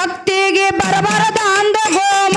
ಭಕ್ತಿಗೆ ಬರಬಾರದಾಂದ ಗೋಮ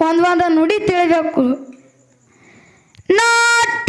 ಒಂದ್ ಒಂದು ನುಡಿ ತಿಳಿಬೇಕು. ನಾಟ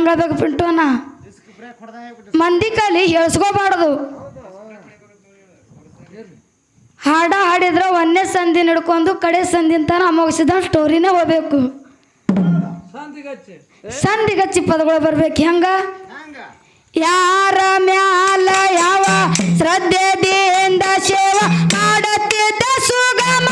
ಹೆಂಗಬೇಕು ಪಿಂಟು ಮಂದಿ ಕಲಿ ಹೇಳ್ಸ್ಕೋಬಾರ್ದು. ಹಾಡ ಹಾಡಿದ್ರೆ ಒಂದೇ ಸಂಧಿ ನಡ್ಕೊಂಡು ಕಡೆ ಸಂಧಿ ತನ ಮುಗಿಸಿದ ಸ್ಟೋರಿನೇ ಹೋಗ್ಬೇಕು. ಸಂದಿಗಚ್ಚಿ ಪದಗಳು ಬರ್ಬೇಕು. ಹೆಂಗ? ಯಾರ ಮ್ಯಾಲ ಯಾವ ಶ್ರದ್ಧೆ ದೇಂದ ಸೇವಾ ಮಾಡುತ್ತಿದ್ದ ಸುಗಮ